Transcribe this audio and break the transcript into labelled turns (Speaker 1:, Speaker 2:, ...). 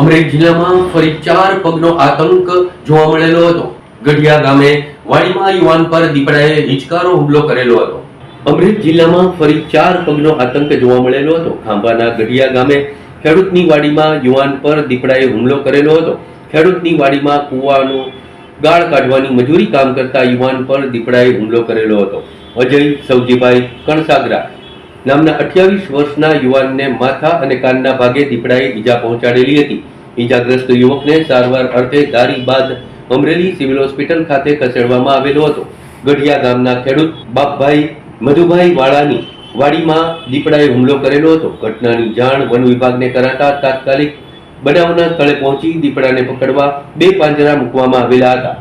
Speaker 1: અમરેલી જિલ્લામાં ફરી ચાર પગનો આતંક જોવા મળેલો હતો. ગઢિયા ગામે વાડીમાં યુવાન પર દીપડાએ હિચકારો હુમલો કરેલો હતો. અમરેલી જિલ્લામાં ફરી ચાર પગનો આતંક જોવા મળેલો હતો. ખાંભાના ગઢિયા ગામે ખેડૂતની વાડીમાં યુવાન પર દીપડાએ હુમલો કરેલો હતો. ખેડૂતની વાડીમાં કૂવાનું ગાળ કાઢવાની મજૂરી કામ કરતા યુવાન પર દીપડાએ હુમલો કરેલો હતો. અજય સૌજીભાઈ કણસાગરા નામના અઠ્યાવીસ વર્ષના યુવાનને માથા અને કાનના ભાગે દીપડાએ ઈજા પહોંચાડેલી હતી. ઈજાગ્રસ્ત યુવકને સારવાર અર્થે દારી બાદ અમરેલી સિવિલ હોસ્પિટલ ખાતે ખસેડવામાં આવેલો હતો. ગઢિયા ગામના ખેડૂત બાપભાઈ મધુભાઈ વાળાની વાડીમાં દીપડાએ હુમલો કરેલો હતો. ઘટનાની જાણ વન વિભાગને કરાતા તાત્કાલિક બનાવના સ્થળે પહોંચી દીપડાને પકડવા બે પાંજરા મૂકવામાં આવેલા હતા.